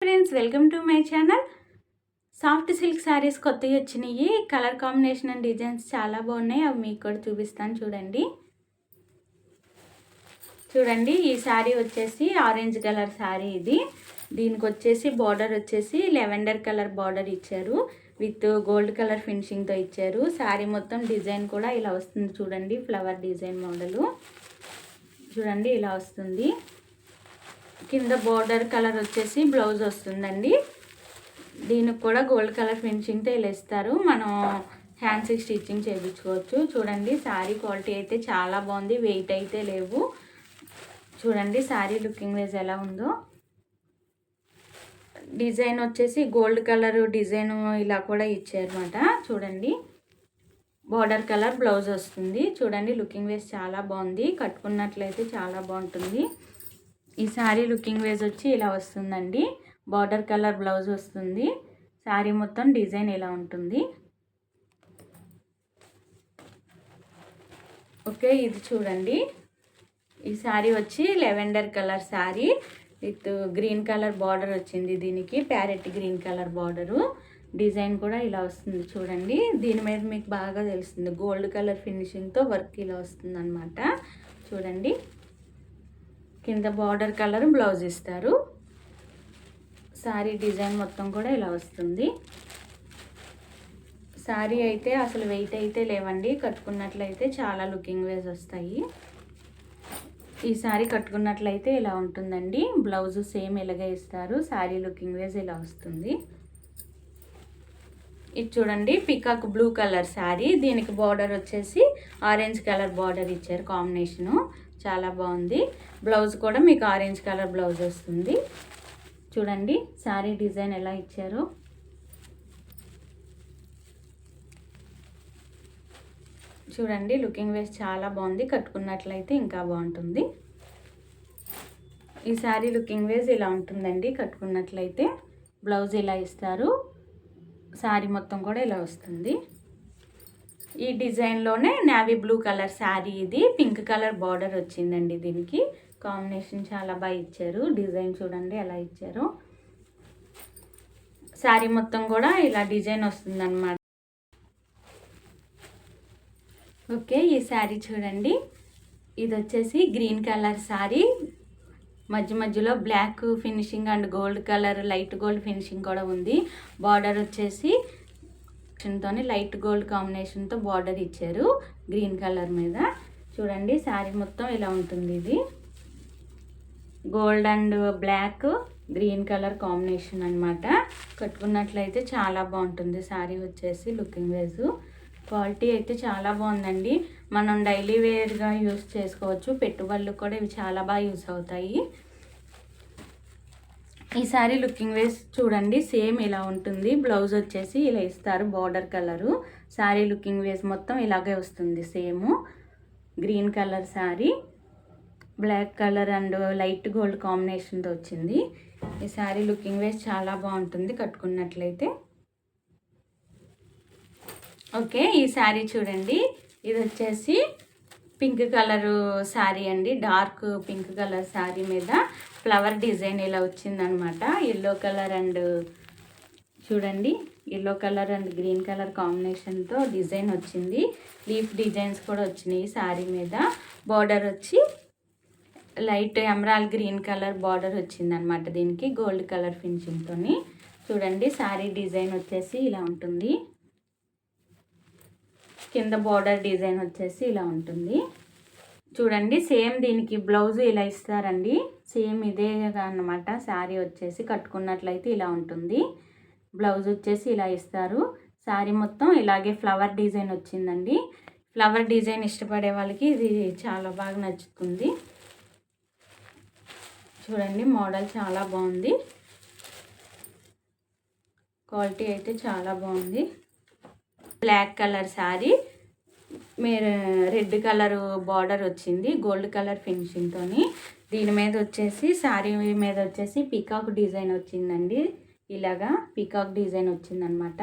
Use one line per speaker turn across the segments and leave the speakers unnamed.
Friends welcome to my channel. Soft silk saris కొత్తవి వచ్చినాయి. Colour combination and designs చాలా బాగున్నాయి. అవి మీకు కూడా చూపిస్తాను. చూడండి. చూడండి ఈ శారీ వచ్చేసి ఆరెంజ్ కలర్ శారీ ఇది. దీనికి వచ్చేసి బార్డర్ వచ్చేసి లెవెండర్ కలర్ బార్డర్ ఇచ్చారు. విత్ గోల్డ్ కలర్ ఫినిషింగ్తో ఇచ్చారు. శారీ మొత్తం డిజైన్ కూడా ఇలా వస్తుంది. చూడండి ఫ్లవర్ డిజైన్ మోడలు. చూడండి ఇలా వస్తుంది. కింద బార్డర్ కలర్ వచ్చేసి బ్లౌజ్ వస్తుందండి. దీనికి కూడా గోల్డ్ కలర్ ఫినిషింగ్తో ఇలా ఇస్తారు మనం హ్యాండ్స్కి స్టిచ్చింగ్ చేయించుకోవచ్చు. చూడండి శారీ క్వాలిటీ అయితే చాలా బాగుంది. వెయిట్ అయితే లేవు. చూడండి శారీ లుకింగ్ వేజ్ ఎలా ఉందో. డిజైన్ వచ్చేసి గోల్డ్ కలర్ డిజైన్ ఇలా కూడా ఇచ్చారన్నమాట. చూడండి బార్డర్ కలర్ బ్లౌజ్ వస్తుంది. చూడండి లుకింగ్ వేస్ చాలా బాగుంది. కట్టుకున్నట్లయితే చాలా బాగుంటుంది. ఈ శారీ లుకింగ్ వేజ్ వచ్చి ఇలా వస్తుందండి. బార్డర్ కలర్ బ్లౌజ్ వస్తుంది. శారీ మొత్తం డిజైన్ ఇలా ఉంటుంది. ఓకే ఇది చూడండి. ఈ శారీ వచ్చి lavender colour sari with green colour border వచ్చింది దీనికి. Parrot green colour border. Design కూడా ఇలా వస్తుంది చూడండి. దీని మీద మీకు బాగా తెలుస్తుంది. గోల్డ్ కలర్ ఫినిషింగ్తో వర్క్ ఇలా వస్తుంది చూడండి. కింద బార్డర్ కలర్ బ్లౌజ్ ఇస్తారు. శారీ డిజైన్ మొత్తం కూడా ఇలా వస్తుంది. శారీ అయితే అసలు వెయిట్ అయితే లేవండి. కట్టుకున్నట్లయితే చాలా లుకింగ్ వేస్ వస్తాయి. ఈ శారీ కట్టుకున్నట్లయితే ఇలా ఉంటుందండి. బ్లౌజ్ సేమ్ ఇలాగే ఇస్తారు. శారీ లుకింగ్ వేస్ ఇలా వస్తుంది. ఇది చూడండి పికాక్ బ్లూ కలర్ శారీ దీనికి బార్డర్ వచ్చేసి ఆరెంజ్ కలర్ బార్డర్ ఇచ్చారు కాంబినేషను చాలా బాగుంది. బ్లౌజ్ కూడా మీకు ఆరెంజ్ కలర్ బ్లౌజ్ వస్తుంది. చూడండి శారీ డిజైన్ ఎలా ఇచ్చారో. చూడండి లుకింగ్ వేస్ చాలా బాగుంది. కట్టుకున్నట్లయితే ఇంకా బాగుంటుంది. ఈ శారీ లుకింగ్ వేస్ ఇలా ఉంటుందండి. కట్టుకున్నట్లయితే బ్లౌజ్ ఇలా ఇస్తారు. శారీ మొత్తం కూడా ఇలా వస్తుంది. ఈ డిజైన్లోనే నావీ బ్లూ కలర్ శారీ ఇది. పింక్ కలర్ బార్డర్ వచ్చిందండి దీనికి. కాంబినేషన్ చాలా బాగా ఇచ్చారు. డిజైన్ చూడండి ఎలా ఇచ్చారు. శారీ మొత్తం కూడా ఇలా డిజైన్ వస్తుందన్నమాట. ఓకే ఈ శారీ చూడండి. ఇది వచ్చేసి గ్రీన్ కలర్ శారీ. మధ్య మధ్యలో black finishing and gold colour light gold finishing కూడా ఉంది. బార్డర్ వచ్చేసి తోని లైట్ గోల్డ్ కాంబినేషన్తో బార్డర్ ఇచ్చారు గ్రీన్ కలర్ మీద. చూడండి శారీ మొత్తం ఇలా ఉంటుంది ఇది? Gold and black green colour combination అనమాట కట్టుకున్నట్లయితే చాలా బాగుంటుంది శారీ వచ్చేసి లుకింగ్ వైజ్ క్వాలిటీ అయితే చాలా బాగుందండి. మనం డైలీ వేర్గా యూస్ చేసుకోవచ్చు. పెట్టుబడులు కూడా ఇవి చాలా బాగా యూస్ అవుతాయి. ఈ శారీ లుకింగ్ వేస్ చూడండి సేమ్ ఇలా ఉంటుంది. బ్లౌజ్ వచ్చేసి ఇలా ఇస్తారు border colour. Sari looking ways మొత్తం ఇలాగే వస్తుంది same. Green colour sari black colour and light gold కాంబినేషన్తో వచ్చింది. ఈ శారీ లుకింగ్ వేస్ చాలా బాగుంటుంది కట్టుకున్నట్లయితే. ఓకే ఈ శారీ చూడండి. ఇది వచ్చేసి పింక్ కలర్ శారీ అండి. డార్క్ పింక్ కలర్ శారీ మీద ఫ్లవర్ డిజైన్ ఇలా వచ్చిందనమాట. ఎల్లో కలర్ అండ్ చూడండి yellow colour and green colour కాంబినేషన్తో డిజైన్ వచ్చింది. లీఫ్ డిజైన్స్ కూడా వచ్చినాయి శారీ మీద. బార్డర్ వచ్చి light emerald green colour border వచ్చిందనమాట దీనికి గోల్డ్ కలర్ ఫినిషింగ్తో చూడండి శారీ డిజైన్ వచ్చేసి ఇలా ఉంటుంది. కింద బార్డర్ డిజైన్ వచ్చేసి ఇలా ఉంటుంది. చూడండి సేమ్ దీనికి బ్లౌజ్ ఇలా ఇస్తారండి. సేమ్ ఇదే అన్నమాట. శారీ వచ్చేసి కట్టుకున్నట్లయితే ఇలా ఉంటుంది. బ్లౌజ్ వచ్చేసి ఇలా ఇస్తారు. శారీ మొత్తం ఇలాగే ఫ్లవర్ డిజైన్ వచ్చిందండి. ఫ్లవర్ డిజైన్ ఇష్టపడే వాళ్ళకి ఇది చాలా బాగా నచ్చుతుంది. చూడండి మోడల్ చాలా బాగుంది. క్వాలిటీ అయితే చాలా బాగుంది. Black colour sari. మీరు రెడ్ కలర్ బార్డర్ వచ్చింది గోల్డ్ కలర్ ఫినిషింగ్తో దీని మీద వచ్చేసి శారీ మీద వచ్చేసి పికాక్ డిజైన్ వచ్చిందండి. ఇలాగా పికాక్ డిజైన్ వచ్చిందనమాట.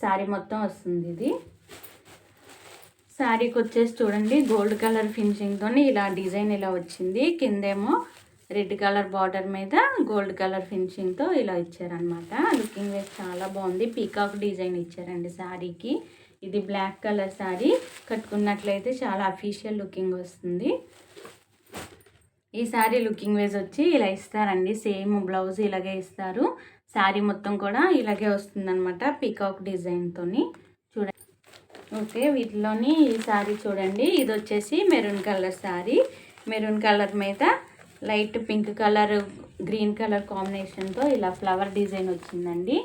శారీ మొత్తం వస్తుంది ఇది. శారీకి వచ్చేసి చూడండి గోల్డ్ కలర్ ఫినిషింగ్తో ఇలా డిజైన్ ఇలా వచ్చింది. కిందేమో రెడ్ కలర్ బార్డర్ మీద గోల్డ్ కలర్ ఫినిషింగ్తో ఇలా ఇచ్చారనమాట. లుకింగ్ వేస్ చాలా బాగుంది. పీకాక్ డిజైన్ ఇచ్చారండి శారీకి. ఇది బ్లాక్ కలర్ శారీ కట్టుకున్నట్లయితే చాలా అఫీషియల్ లుకింగ్ వస్తుంది. ఈ శారీ లుకింగ్ వేస్ వచ్చి ఇలా ఇస్తారండి. సేమ్ బ్లౌజ్ ఇలాగే ఇస్తారు. శారీ మొత్తం కూడా ఇలాగే వస్తుందన్నమాట పీకాక్ డిజైన్తో చూడండి. ఓకే వీటిలోని ఈ శారీ చూడండి. ఇది వచ్చేసి maroon colour sari. Maroon colour మీద light pink colour green colour కాంబినేషన్తో ఇలా ఫ్లవర్ డిజైన్ వచ్చిందండి.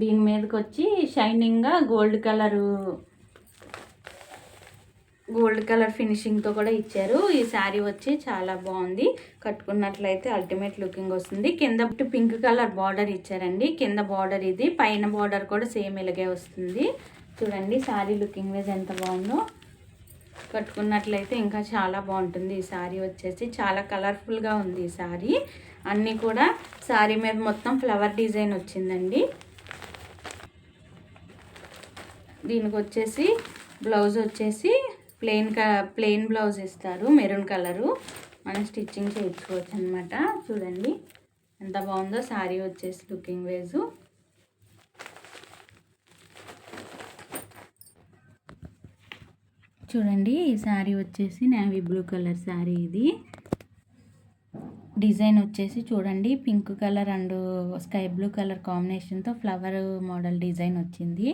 దీని మీదకి వచ్చి షైనింగ్గా గోల్డ్ కలరు గోల్డ్ కలర్ ఫినిషింగ్తో కూడా ఇచ్చారు. ఈ శారీ వచ్చి చాలా బాగుంది. కట్టుకున్నట్లయితే అల్టిమేట్ లుకింగ్ వస్తుంది. కింద పింక్ కలర్ బార్డర్ ఇచ్చారండి. కింద బార్డర్ ఇది పైన బార్డర్ కూడా సేమ్ ఇలాగే వస్తుంది. చూడండి శారీ లుకింగ్ వేజ్ ఎంత బాగుందో. కట్టుకున్నట్లయితే ఇంకా చాలా బాగుంటుంది ఈ శారీ వచ్చేసి. చాలా కలర్ఫుల్గా ఉంది ఈ శారీ. అన్నీ కూడా శారీ మీద మొత్తం ఫ్లవర్ డిజైన్ వచ్చిందండి. దీనికి వచ్చేసి బ్లౌజ్ వచ్చేసి ప్లెయిన్ క ప్లెయిన్ బ్లౌజ్ ఇస్తారు మెరూన్ కలరు. మనం స్టిచ్చింగ్ చేయించుకోవచ్చు అనమాట చూడండి ఎంత బాగుందో శారీ వచ్చేసి లుకింగ్ వేజు. చూడండి ఈ శారీ వచ్చేసి నేవీ బ్లూ కలర్ శారీ ఇది. డిజైన్ వచ్చేసి చూడండి pink colour and sky blue colour కాంబినేషన్తో ఫ్లవర్ మోడల్ డిజైన్ వచ్చింది.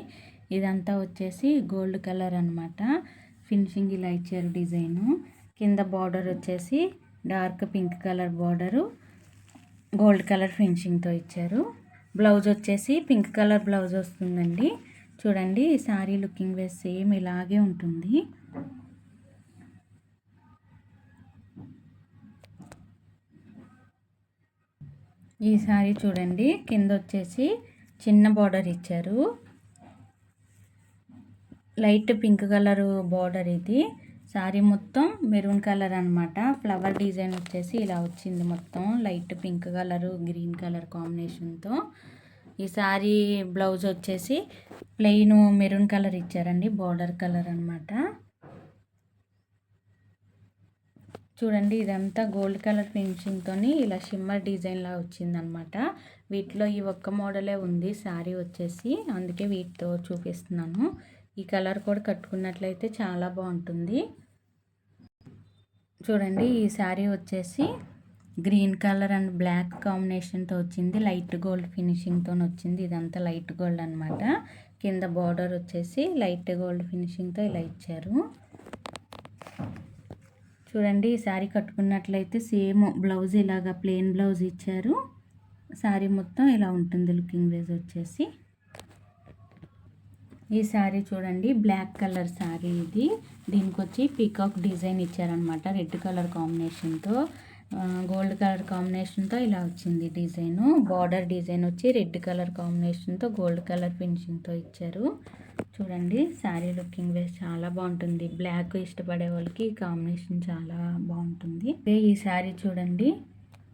ఇదంతా వచ్చేసి గోల్డ్ కలర్ అనమాట ఫినిషింగ్ ఇలా ఇచ్చారు డిజైను. కింద బార్డర్ వచ్చేసి dark pink colour border gold colour ఫినిషింగ్తో ఇచ్చారు. బ్లౌజ్ వచ్చేసి పింక్ కలర్ బ్లౌజ్ వస్తుందండి. చూడండి ఈ శారీ లుకింగ్ వేస్ సేమ్ ఇలాగే ఉంటుంది. ఈ సారీ చూడండి. కింద వచ్చేసి చిన్న బార్డర్ ఇచ్చారు. లైట్ పింక్ కలర్ బార్డర్ ఇది. శారీ మొత్తం మెరూన్ కలర్ అనమాట ఫ్లవర్ డిజైన్ వచ్చేసి ఇలా వచ్చింది మొత్తం. Light pink colour green colour కాంబినేషన్తో. ఈ శారీ బ్లౌజ్ వచ్చేసి ప్లెయిన్ మెరూన్ కలర్ ఇచ్చారండి. బార్డర్ కలర్ అనమాట చూడండి ఇదంతా గోల్డ్ కలర్ ఫినిషింగ్తో ఇలా షిమ్మర్ డిజైన్లా వచ్చిందనమాట వీటిలో ఈ ఒక్క మోడలే ఉంది శారీ వచ్చేసి. అందుకే వీటితో చూపిస్తున్నాను. ఈ కలర్ కూడా కట్టుకున్నట్లయితే చాలా బాగుంటుంది. చూడండి ఈ శారీ వచ్చేసి గ్రీన్ కలర్ అండ్ బ్లాక్ కాంబినేషన్తో వచ్చింది. లైట్ గోల్డ్ ఫినిషింగ్తో వచ్చింది. ఇదంతా లైట్ గోల్డ్ అనమాట కింద బార్డర్ వచ్చేసి లైట్ గోల్డ్ ఫినిషింగ్తో ఇలా ఇచ్చారు. చూడండి ఈ శారీ కట్టుకున్నట్లయితే సేమ్ బ్లౌజ్ ఇలాగా ప్లెయిన్ బ్లౌజ్ ఇచ్చారు. శారీ మొత్తం ఇలా ఉంటుంది లుకింగ్ వేజ్ వచ్చేసి. ఈ శారీ చూడండి బ్లాక్ కలర్ శారీ ఇది. దీనికి వచ్చి పీకాక్ డిజైన్ ఇచ్చారనమాట రెడ్ కలర్ కాంబినేషన్తో. గోల్డ్ కలర్ కాంబినేషన్తో ఇలా వచ్చింది డిజైను. బార్డర్ డిజైన్ వచ్చి రెడ్ కలర్ కాంబినేషన్తో గోల్డ్ కలర్ ఫినిషింగ్తో ఇచ్చారు. చూడండి శారీ లుకింగ్ వేస్ చాలా బాగుంటుంది. బ్లాక్ ఇష్టపడే వాళ్ళకి ఈ కాంబినేషన్ చాలా బాగుంటుంది. ఈ శారీ చూడండి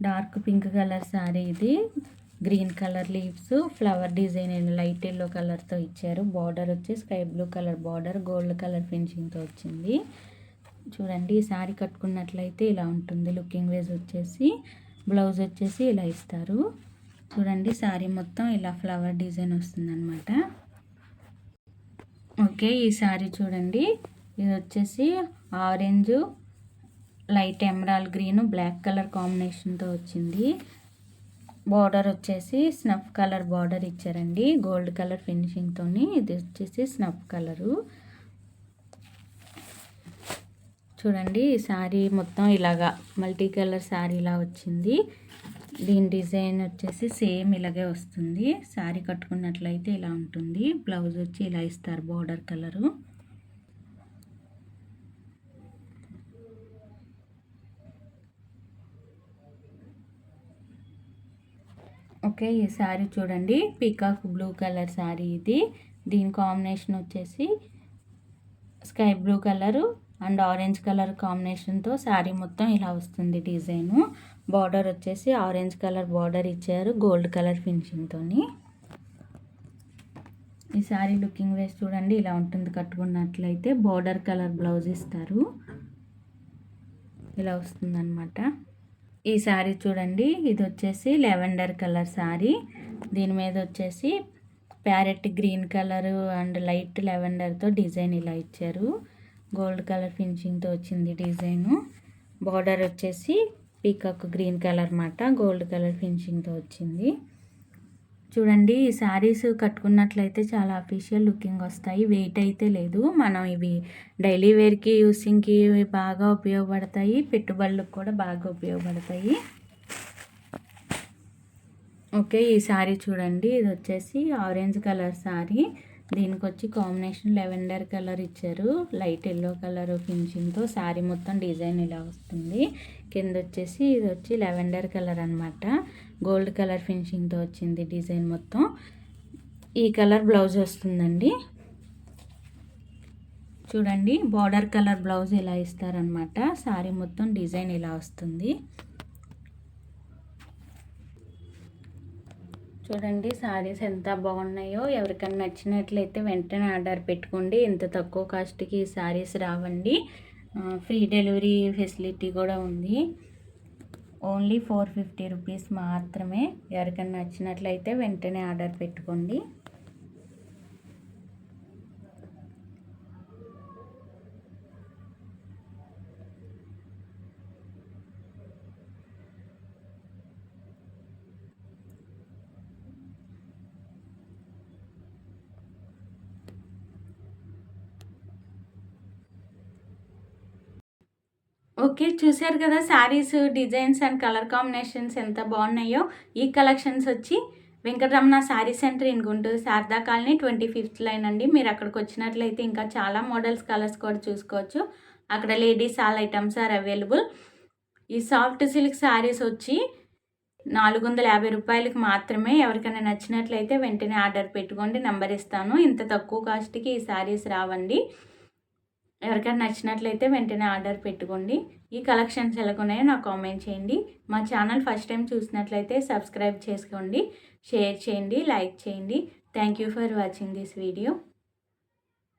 డార్క్ పింక్ కలర్ శారీ ఇది. Green colour leaves flower design light yellow కలర్తో ఇచ్చారు. బార్డర్ వచ్చి sky blue colour border gold colour ఫినిషింగ్తో వచ్చింది. చూడండి ఈ శారీ కట్టుకున్నట్లయితే ఇలా ఉంటుంది. లుకింగ్ వేజ్ వచ్చేసి బ్లౌజ్ వచ్చేసి ఇలా ఇస్తారు. చూడండి శారీ మొత్తం ఇలా ఫ్లవర్ డిజైన్ వస్తుందన్నమాట. ఓకే ఈ శారీ చూడండి. ఇది వచ్చేసి orange light emerald green black colour కాంబినేషన్తో వచ్చింది. బార్డర్ వచ్చేసి స్నఫ్ కలర్ బార్డర్ ఇచ్చారండి. గోల్డ్ కలర్ ఫినిషింగ్తో ఇది వచ్చేసి స్నఫ్ కలరు. చూడండి ఈ శారీ మొత్తం ఇలాగా మల్టీ కలర్ శారీలా వచ్చింది. దీని డిజైన్ వచ్చేసి సేమ్ ఇలాగే వస్తుంది. శారీ కట్టుకున్నట్లయితే ఇలా ఉంటుంది. బ్లౌజ్ వచ్చి ఇలా ఇస్తారు బార్డర్ కలరు. ఓకే ఈ శారీ చూడండి. పీకాక్ బ్లూ కలర్ శారీ ఇది. దీని కాంబినేషన్ వచ్చేసి sky blue colour. And orange colour కాంబినేషన్తో శారీ మొత్తం ఇలా వస్తుంది డిజైను. బార్డర్ వచ్చేసి ఆరెంజ్ కలర్ బార్డర్ ఇచ్చారు గోల్డ్ కలర్ ఫినిషింగ్తో ఈ శారీ లుకింగ్ వేసి చూడండి ఇలా ఉంటుంది కట్టుకున్నట్లయితే. బార్డర్ కలర్ బ్లౌజ్ ఇస్తారు. ఇలా వస్తుందన్నమాట. ఈ శారీ చూడండి ఇది వచ్చేసి లెవెండర్ కలర్ శారీ. దీని మీద వచ్చేసి parrot green colour and light లెవెండర్తో design ఇలా ఇచ్చారు. గోల్డ్ కలర్ ఫినిషింగ్తో వచ్చింది డిజైను. బార్డర్ వచ్చేసి పీకాక్ గ్రీన్ కలర్ మాట గోల్డ్ కలర్ ఫినిషింగ్తో వచ్చింది. చూడండి ఈ శారీస్ కట్టుకున్నట్లయితే చాలా అఫీషియల్ లుకింగ్ వస్తాయి. వెయిట్ అయితే లేదు. మనం ఇవి డైలీ వేర్కి యూసింగ్కి బాగా ఉపయోగపడతాయి. పెట్టుబడులకు కూడా బాగా ఉపయోగపడతాయి. ఓకే ఈ శారీ చూడండి. ఇది వచ్చేసి ఆరెంజ్ కలర్ శారీ దీనికి వచ్చి కాంబినేషన్ లెవెండర్ కలర్ ఇచ్చారు. లైట్ ఎల్లో కలర్ ఫినిషింగ్తో శారీ మొత్తం డిజైన్ ఇలా వస్తుంది. కింద వచ్చేసి ఇది వచ్చి లెవెండర్ కలర్ అనమాట గోల్డ్ కలర్ ఫినిషింగ్తో వచ్చింది డిజైన్ మొత్తం. ఈ కలర్ బ్లౌజ్ వస్తుందండి. చూడండి బార్డర్ కలర్ బ్లౌజ్ ఇలా ఇస్తారనమాట శారీ మొత్తం డిజైన్ ఇలా వస్తుంది. చూడండి శారీస్ ఎంత బాగున్నాయో. ఎవరికైనా నచ్చినట్లయితే వెంటనే ఆర్డర్ పెట్టుకోండి. ఇంత తక్కువ కాస్ట్కి ఈ శారీస్ రావండి. ఫ్రీ డెలివరీ ఫెసిలిటీ కూడా ఉంది. ఓన్లీ ఫోర్ ఫిఫ్టీ రూపీస్ మాత్రమే. ఎవరికైనా నచ్చినట్లయితే వెంటనే ఆర్డర్ పెట్టుకోండి. ఓకే చూశారు కదా saris designs and colour combinations ఎంత బాగున్నాయో. ఈ కలెక్షన్స్ వచ్చి Venkataramana sari centre in Guntur Sharada colony twenty fifth line అండి. మీరు అక్కడికి వచ్చినట్లయితే ఇంకా చాలా మోడల్స్ కలర్స్ కూడా చూసుకోవచ్చు. అక్కడ ladies all items are available. ఈ సాఫ్ట్ సిల్క్ శారీస్ వచ్చి నాలుగు వందల యాభై రూపాయలకి మాత్రమే. ఎవరికైనా నచ్చినట్లయితే వెంటనే ఆర్డర్ పెట్టుకోండి నెంబర్ ఇస్తాను. ఇంత తక్కువ కాస్ట్కి ఈ శారీస్ రావండి. ఎవరికైనా నచ్చినట్లయితే వెంటనే ఆర్డర్ పెట్టుకోండి. ఈ కలెక్షన్స్ ఎలాగున్నాయో నాకు కామెంట్ చేయండి. మా ఛానల్ ఫస్ట్ టైం చూసినట్లయితే సబ్స్క్రైబ్ చేసుకోండి షేర్ చేయండి లైక్ చేయండి. Thank you for watching this video